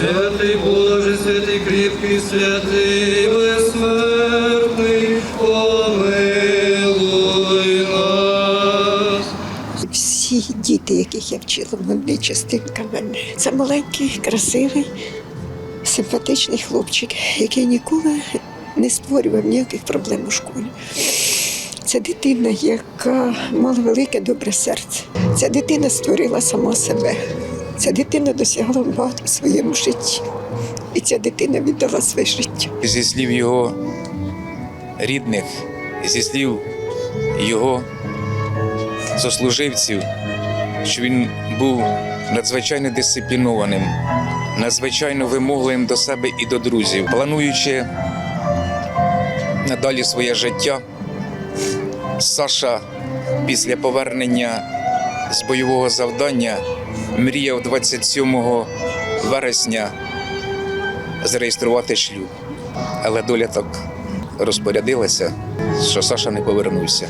Святий Боже, святий кріпкий, святий безсмертний, помилуй нас. Всі діти, яких я вчила, вони частинка мене. Це маленький, красивий, симпатичний хлопчик, який ніколи не створював ніяких проблем у школі. Це дитина, яка мала велике добре серце. Ця дитина створила сама себе. Ця дитина досягла багато в своєму житті. І ця дитина віддала своє життя. зі слів його рідних, зі слів його сослуживців, що він був надзвичайно дисциплінованим, надзвичайно вимогливим до себе і до друзів, плануючи надалі своє життя. Саша після повернення з бойового завдання мріяв 27 вересня зареєструвати шлюб. Але доля так розпорядилася, що Саша не повернувся.